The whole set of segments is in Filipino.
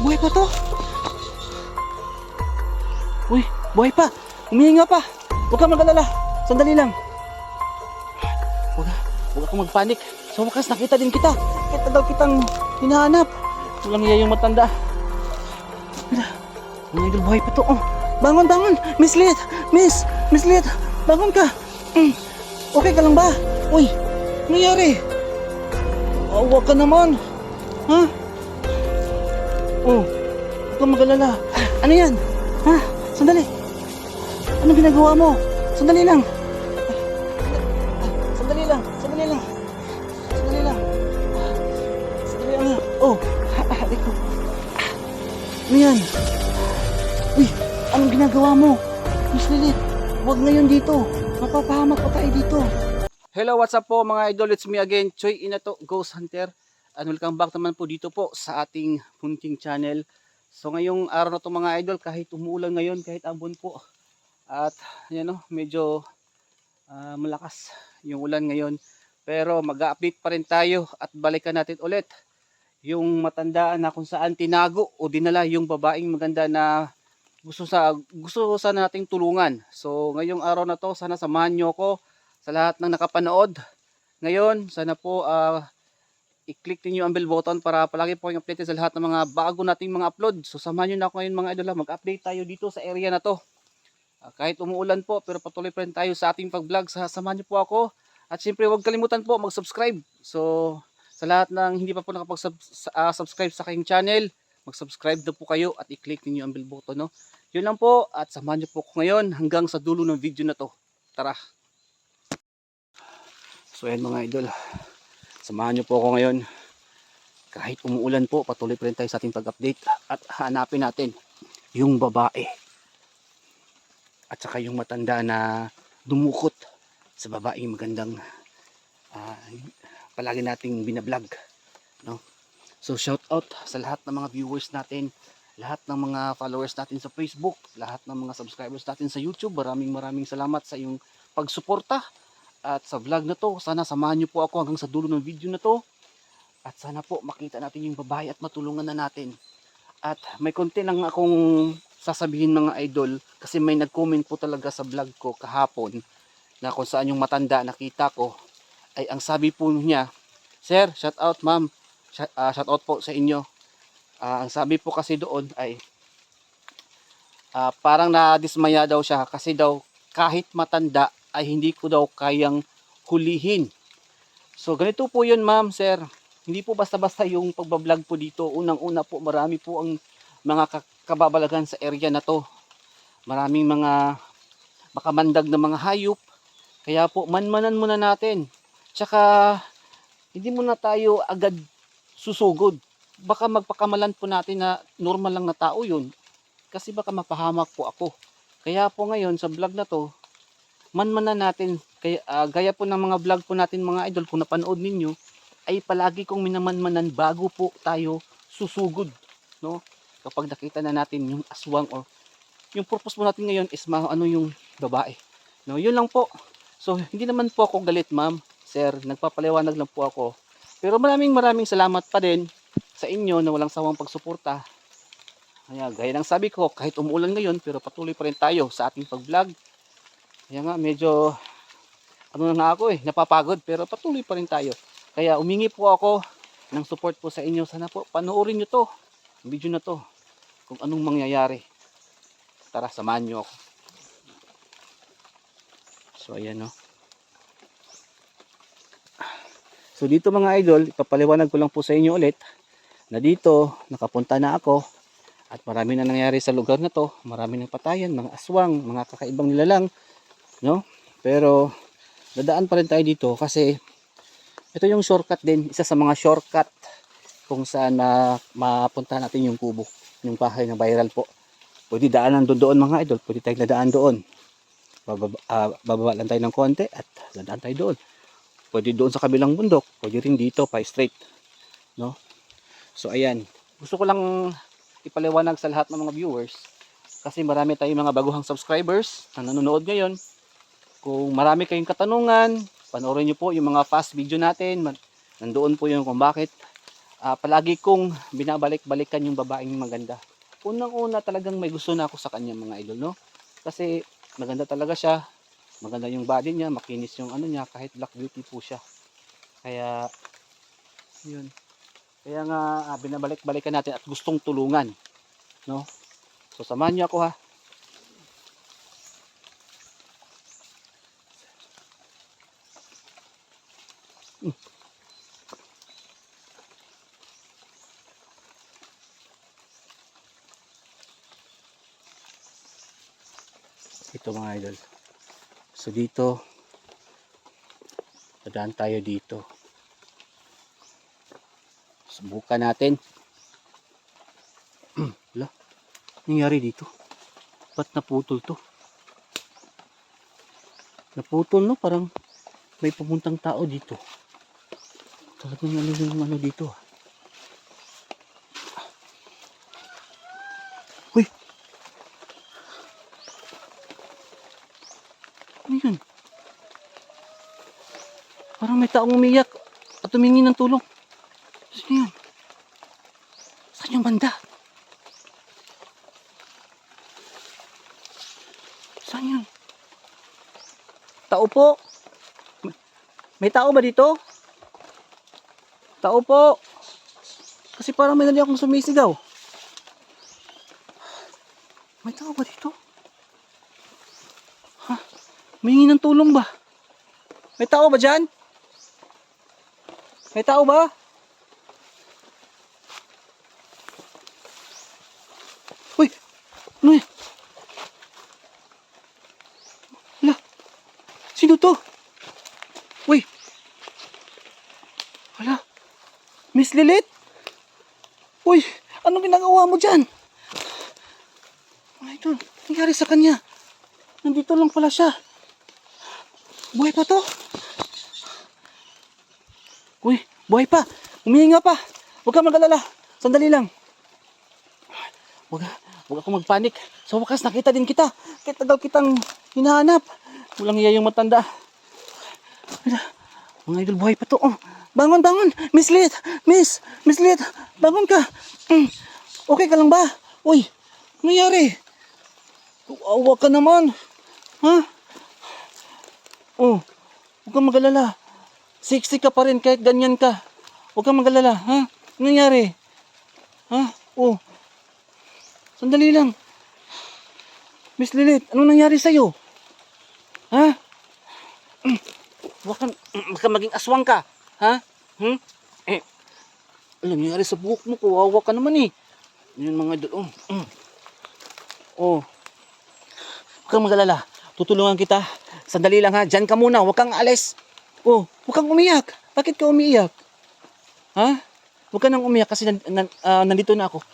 Buhay pa to? Uy, buhay pa. Humihinga pa. Huwag kang mag-alala. Sandali lang. Huwag, huwag akong magpanik. Sa wakas, nakita din kita. Kita daw kitang hinahanap. Walang iya yung matanda. Mga idol, buhay pa to. Oh, bangon, bangon. Miss Liet. Miss, Miss Liet. Bangon ka. Mm. Okay ka lang ba? Uy, nangyari? Awa ka naman. Ha? Oh, huwag kang mag-alala. Ano yan? Ha? Sandali. Ano ginagawa mo? Sandali lang. Sandali lang. Sandali lang. Sandali lang. Sandali lang. Oh, ko. Ano yan? Uy, anong ginagawa mo? Miss Lilith, huwag ngayon dito. Mapapahamak pa tayo dito. Hello, what's up po mga idol? It's me again, Choi Inato, Ghost Hunter. And welcome back naman po dito po sa ating hunting channel. So ngayong araw na to mga idol, kahit umuulan ngayon, kahit ambon po. At yan o, medyo ah, malakas yung ulan ngayon. Pero mag-update pa rin tayo at balikan natin ulit yung matandaan na kung saan tinago o dinala yung babaeng maganda na gusto sa gusto sana nating tulungan. So ngayong araw na to, sana samahan niyo ako sa lahat ng nakapanood. Ngayon, sana po ah, i-click niyo ang bell button para palagi po kayong updated sa lahat ng mga bago nating mga upload. So samahan niyo na ako ngayon mga idol, mag-update tayo dito sa area na to. Ah, kahit umuulan po, pero patuloy pa rin tayo sa ating pag-vlog. Sa samahan niyo po ako. At syempre, huwag kalimutan po mag-subscribe. So, sa lahat ng hindi pa po nakapag-subscribe sa aking channel, mag-subscribe na po kayo at i-click niyo ang bell button. No? Yun lang po at samahan niyo po ako ngayon hanggang sa dulo ng video na to. Tara! So ayan mga idol, samahan niyo po ako ngayon. Kahit umuulan po, patuloy pa rin tayo sa ating pag-update at hanapin natin yung babae. At saka yung matanda na dumukot sa babaeng magandang ah, palagi nating binablog. No? So shout out sa lahat ng mga viewers natin, lahat ng mga followers natin sa Facebook, lahat ng mga subscribers natin sa YouTube. Maraming maraming salamat sa iyong pagsuporta at sa vlog na to. Sana samahan niyo po ako hanggang sa dulo ng video na to. At sana po makita natin yung babae at matulungan na natin. At may konti lang akong sasabihin mga idol kasi may nag-comment po talaga sa vlog ko kahapon na kung saan yung matanda nakita ko ay ang sabi po niya, Sir, shout out ma'am, shout, ah, shout out po sa inyo. Ah, ang sabi po kasi doon ay ah, parang nadismaya daw siya kasi daw kahit matanda ay hindi ko daw kayang hulihin. So ganito po yun ma'am, sir. Hindi po basta-basta yung pagbablog po dito. Unang-una po marami po ang mga ka- kababalagan sa area na to. Maraming mga makamandag na mga hayop. Kaya po manmanan muna natin. Tsaka hindi muna tayo agad susugod. Baka magpakamalan po natin na normal lang na tao yun. Kasi baka mapahamak po ako. Kaya po ngayon sa vlog na to, manmanan natin. Kaya, ah, gaya po ng mga vlog po natin mga idol, kung napanood ninyo, ay palagi kong minamanmanan bago po tayo susugod. No? Kapag nakita na natin yung aswang or yung purpose po natin ngayon is ano yung babae. No, yun lang po. So, hindi naman po ako galit, ma'am. Sir, nagpapaliwanag lang po ako. Pero maraming maraming salamat pa din sa inyo na walang sawang pagsuporta. Kaya, gaya ng sabi ko, kahit umuulan ngayon, pero patuloy pa rin tayo sa ating pag-vlog. Kaya nga, medyo, ano na nga ako eh, napapagod, pero patuloy pa rin tayo. Kaya, umingi po ako ng support po sa inyo. Sana po, panoorin nyo to, video na to, kung anong mangyayari. Tara, samahan nyo ako. So, ayan no. So, dito mga idol, ipapaliwanag ko lang po sa inyo ulit na dito, nakapunta na ako at marami na nangyari sa lugar na to. Marami ng patayan, mga aswang, mga kakaibang nilalang. No? Pero, dadaan pa rin tayo dito kasi ito yung shortcut din. Isa sa mga shortcut kung saan na mapunta natin yung kubo. Yung bahay na viral po. Pwede daanan doon doon mga idol. Pwede tayong dadaan doon. Bababa, ah, bababa lang tayo ng konti at dadaan tayo doon. Pwede doon sa kabilang bundok. Pwede rin dito pa straight. No? So ayan. Gusto ko lang ipaliwanag sa lahat ng mga viewers kasi marami tayong mga baguhang subscribers na nanonood ngayon. Kung marami kayong katanungan, panoorin niyo po yung mga past video natin. Nandoon po yung kung bakit ah, palagi kong binabalik-balikan yung babaeng maganda. Unang-una talagang may gusto na ako sa kanya mga idol, no? Kasi maganda talaga siya. Maganda yung body niya, makinis yung ano niya, kahit black beauty po siya. Kaya, yun. Kaya nga, ah, binabalik-balikan natin at gustong tulungan. No? So, samahan niyo ako ha. Ito mga idol. So dito, dadaan tayo dito. Subukan natin. Wala. Nangyari dito. Ba't naputol to? Naputol no? Parang may pupuntang tao dito. Talagang ano yung ano dito. Uy! Ano yun? Parang may taong umiyak at tumingi ng tulong. Sino yun? Saan yung banda? Saan yun? Tao po? May tao ba dito? Tao po? Kasi parang may nali akong sumisigaw. May tao ba dito? Ha? May ng tulong ba? May tao ba dyan? May tao ba? Uy! Ano yan? Wala. Sino to? Uy! Wala. Miss Lilit? Uy! Anong ginagawa mo dyan? Mga idol, nangyari sa kanya. Nandito lang pala siya. Buhay pa to? Uy, buhay pa. Humihinga pa. Huwag ka mag-alala. Sandali lang. Huwag, huwag ako magpanik. Sa wakas, nakita din kita. Kahit tagal kitang hinahanap. Walang iya yung matanda. Mga idol, buhay pa to. Oh, bangon, bangon. Miss Lit. Miss. Miss Lit. Bangon ka. Mm. Okay ka lang ba? Uy, ano nangyari? Awa ka naman. Ha? Oh, huwag kang mag-alala. Sexy ka pa rin kahit ganyan ka. Huwag kang mag-alala. Ha? Ano nangyari? Ha? Oh. Sandali lang. Miss Lilith, anong nangyari sa'yo? Ha? Mm. Huwag kang, mm, huwag kang maging aswang ka. Ha? Hmm? Eh, ano nangyari sa buhok mo? Kawawa ka naman eh. Yun mga idol. Oh. Mm. Oh. Huwag kang mag-alala. Tutulungan kita. Sandali lang ha. Diyan ka muna. Huwag kang alis. Oh, huwag kang umiyak. Bakit ka umiiyak? Ha? Huwag ka nang umiyak kasi nan, nan, ah, nandito na ako.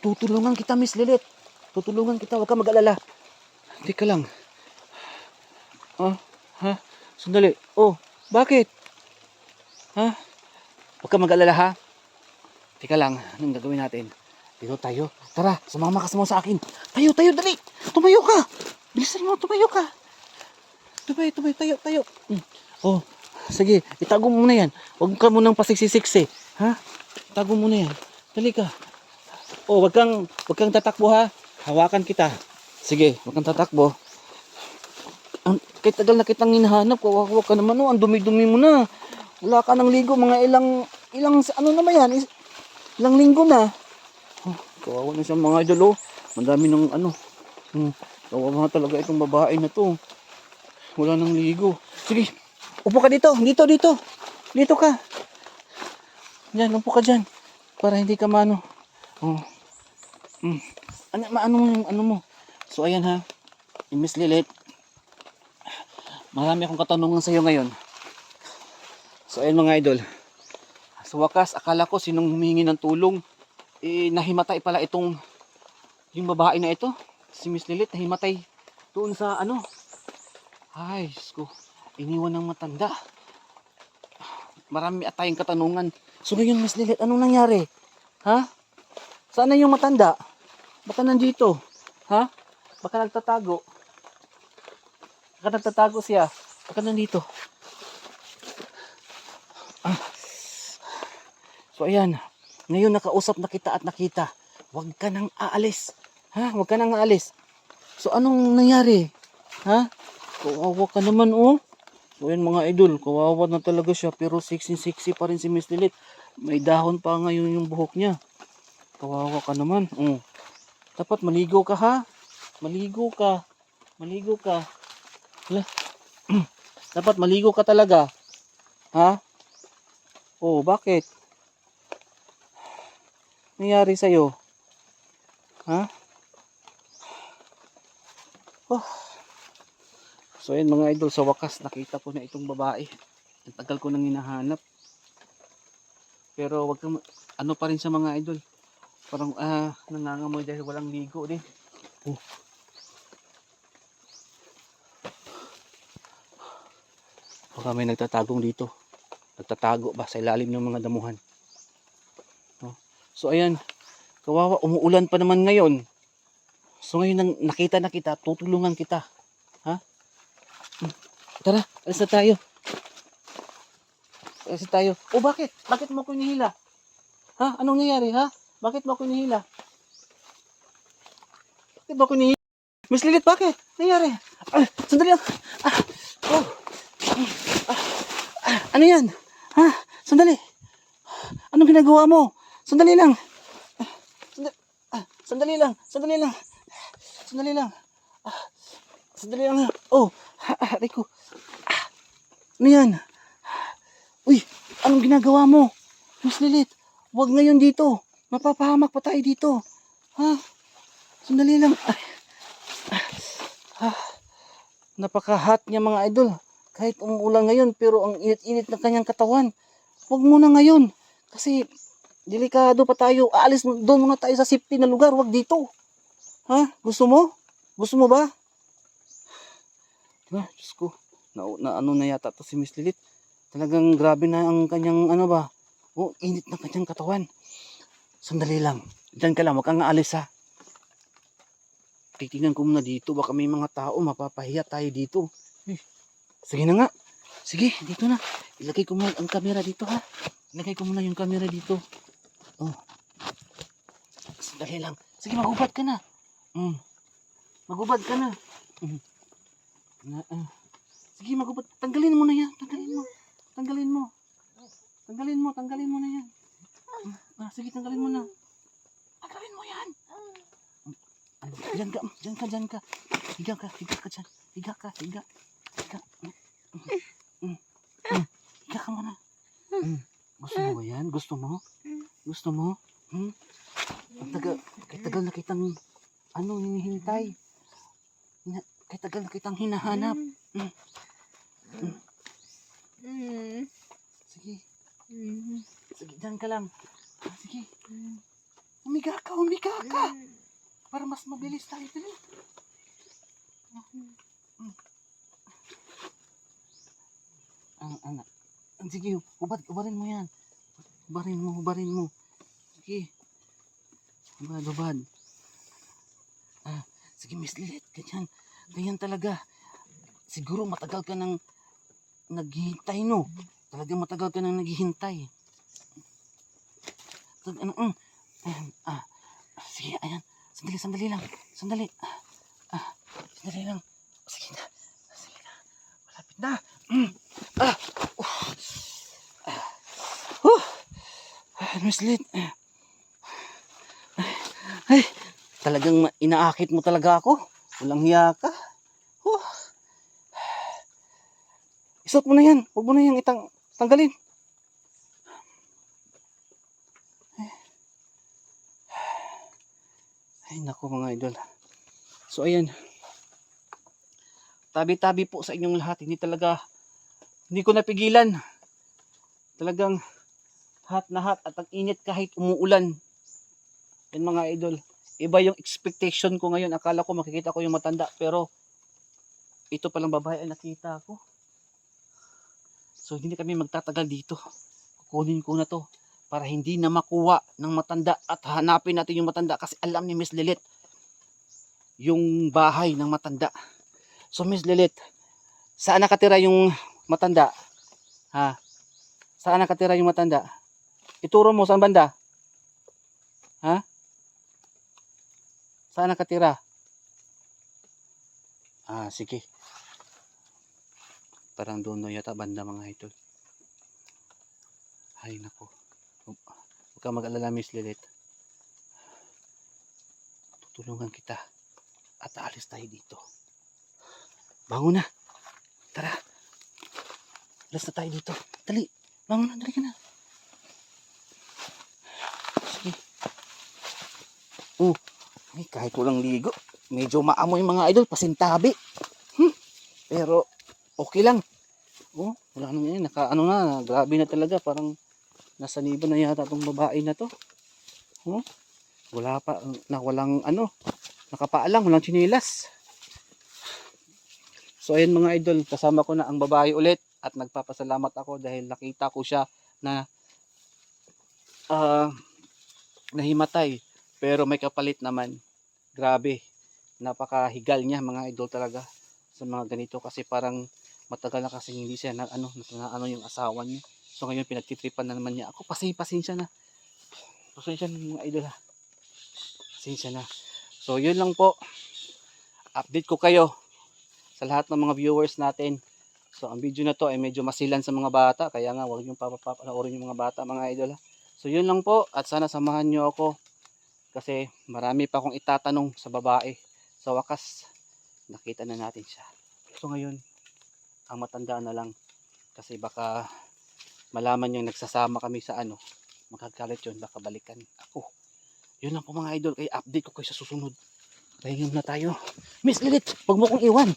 Tutulungan kita, Miss Lilith. Tutulungan kita. Huwag kang mag-alala. Hindi ka lang. Ha? Ha? Sandali. Oh, bakit? Ha? Huwag kang mag-alala ha. Teka lang, anong gagawin natin? Dito tayo. Tara, sumama ka mo sa akin. Tayo, tayo, dali. Tumayo ka. Bilisan mo, tumayo ka. Tumayo, tumayo, tayo, tayo. Hmm. Oh, sige, itago mo muna yan. Huwag ka munang pasiksisiksi. Ha? Itago mo na yan. Dali ka. Oh, wag kang, wag kang tatakbo ha. Hawakan kita. Sige, wag kang tatakbo. Ang, kahit tagal na kitang hinahanap, kawawa ka naman, oh, ang dumi-dumi mo na. Wala ka ng ligo, mga ilang, ilang, ano naman yan, is, ilang linggo na. Oh, kawawa na siya mga idol, oh. Madami ng ano. Hmm, kawawa talaga itong babae na to. Wala nang ligo. Sige, upo ka dito, dito, dito. Dito ka. Yan, upo ka dyan. Para hindi ka mano. Oh. Hmm. Ano, maano yung ano mo? So, ayan ha. Miss Lilith. Marami akong katanungan sa iyo ngayon. So, ayan mga idol. Sa wakas, akala ko sinong humingi ng tulong. Eh, nahimatay pala itong yung babae na ito. Si Miss Lilith, nahimatay doon sa ano. Ay, ko. Iniwan ng matanda. Marami at tayong katanungan. So ngayon, Miss Lilith, anong nangyari? Ha? Saan na yung matanda? Baka nandito. Ha? Baka nagtatago. Baka nagtatago siya. Baka nandito. So ayan. Ngayon nakausap na kita at nakita. Huwag ka nang aalis. Ha? Huwag ka nang aalis. So anong nangyari? Ha? Kawawa ka naman oh. So yan mga idol, kawawa na talaga siya pero sexy sexy pa rin si Miss Lilith. May dahon pa ngayon yung buhok niya. Kawawa ka naman. Oh. Dapat maligo ka ha. Maligo ka. Maligo ka. Hala. Dapat maligo ka talaga. Ha? Oh, bakit? Nangyari sa'yo? Ha? Oh. So ayan mga idol, sa wakas nakita ko na itong babae. Ang tagal ko nang hinahanap. Pero wag kang, ano pa rin sa mga idol. Parang ah, nangangamoy dahil walang ligo din. Oh. Baka may nagtatagong dito. Nagtatago ba sa ilalim ng mga damuhan. So ayan, kawawa, umuulan pa naman ngayon. So ngayon nang nakita na kita, tutulungan kita. Ha? Tara, alis na tayo. Alis na tayo. O bakit? Bakit mo ako hinihila? Ha? Anong nangyari ha? Bakit mo ako hinihila? Bakit mo ako hinihila? Miss Lilith, bakit? Nangyari? Ah, sandali lang. Ah, oh. Ah, ah, ano yan? Ha? Sandali. Anong ginagawa mo? Sandali lang. Ah, Sandali, ah, sandali lang. Sandali lang. Sandali lang. Ah, sandali lang. Oh. Ah, ano yan? Uy, anong ginagawa mo? Miss Lilith, huwag ngayon dito. Mapapahamak pa tayo dito. Ha? Sandali lang. Ay. Ah, napaka-hot niya mga idol. Kahit umuulan ngayon, pero ang init-init ng kanyang katawan. Huwag muna ngayon. Kasi, delikado pa tayo. Aalis doon muna tayo sa safety na lugar. Huwag dito. Ha? Gusto mo? Gusto mo ba? Diba? Diyos ko. Na, na ano na yata to si Miss Lilith. Talagang grabe na ang kanyang ano ba. Oh, init ng kanyang katawan. Sandali lang. Diyan ka lang. Huwag kang aalis ha. Titingnan ko muna dito. Baka may mga tao. Mapapahiya tayo dito. Eh, Sige na nga. Sige, dito na. Ilagay ko muna ang camera dito ha. Ilagay ko muna yung camera dito. Oh. Sandali lang. Sige, magubad ka na. Mm. Magubad ka na. Mm. Ah. Sige, magubad. Tanggalin mo na yan. Tanggalin mo. Tanggalin mo. Tanggalin mo. Tanggalin mo na yan. Ah, sige, tanggalin mo na. Tanggalin mo yan. Ano, Diyan ka, diyan ka, diyan ka. Higa ka, higa ka dyan. Higa ka, higa. Higa. Mm, mm, mm. Higa ka muna. Mm. Gusto mo ba yan? Gusto mo? Gusto mo? Hmm? Tagal, tagal na kitang, ano, hinihintay. Kay tagal na kitang hinahanap. Mm. Mm. Sige, Mm. sige, diyan ka lang. Ah, Sige. Umiga ka, umiga ka. Para mas mabilis tayo dali. Ang anak. Sige, ubad, ubarin mo yan. Ubarin mo, ubarin mo. Sige. Ubad, ubad. Ah, sige, Miss Lilith, ganyan. Ganyan talaga. Siguro matagal ka nang naghihintay, no? Talagang matagal ka nang naghihintay. Ano, mm. Ayan, ah, sige, ayan. Sandali, sandali lang. Sandali. Ah, ah, sandali lang. Sige na. Sige na. Malapit na. Mm. Ah. Uh. Ah. Uh. Miss Lid. Ah. Ay, talagang inaakit mo talaga ako. Walang hiya ka. Uh. Isuot mo na yan. Huwag mo na yan itang tanggalin. Ay nako mga idol. So ayan. Tabi-tabi po sa inyong lahat. Hindi talaga, hindi ko napigilan. Talagang hot na hot at ang init kahit umuulan. Yan mga idol. Iba yung expectation ko ngayon. Akala ko makikita ko yung matanda. Pero ito palang babae ang nakita ko. So hindi kami magtatagal dito. Kukunin ko na to para hindi na makuha ng matanda at hanapin natin yung matanda kasi alam ni Miss Lilith yung bahay ng matanda. So Miss Lilith, saan nakatira yung matanda? Ha? Saan nakatira yung matanda? Ituro mo saan banda? Ha? Saan nakatira? Ah, sige. Parang doon na yata banda mga idol. Ay, nako. Huwag kang mag-alala, Miss Lilith. Tutulungan kita. At aalis tayo dito. Bangon na. Tara. Alas na tayo dito. Dali. Bangon na. Dali ka na. Sige. Oh. Ay, kahit walang ligo. Medyo maamoy mga idol. Pasintabi. Hmm. Pero, okay lang. Oh, wala nang yan. Naka, ano na, grabe na talaga. Parang nasa nibo na yata tong babae na to. Oh, wala pa, na walang ano, nakapaalang, walang chinilas. So ayan mga idol, kasama ko na ang babae ulit at nagpapasalamat ako dahil nakita ko siya na ah nahimatay pero may kapalit naman. Grabe, napakahigal niya mga idol talaga sa mga ganito kasi parang matagal na kasi hindi siya na ano, na, ano yung asawa niya. So ngayon pinagtitripan na naman niya ako. Pasensya, pasensya na. Pasensya na mga idol ha. Pasensya na. So yun lang po. Update ko kayo sa lahat ng mga viewers natin. So ang video na to ay medyo masilan sa mga bata. Kaya nga huwag niyong papapanoorin yung mga bata mga idol ha. So yun lang po. At sana samahan niyo ako. Kasi marami pa akong itatanong sa babae. Sa wakas, nakita na natin siya. So ngayon, ang matanda na lang. Kasi baka malaman yung nagsasama kami sa ano, magkagalit yun, baka balikan ako. Yun lang po mga idol, kaya update ko kayo sa susunod. Pahingin na tayo. Miss Lilith, huwag mo kong iwan.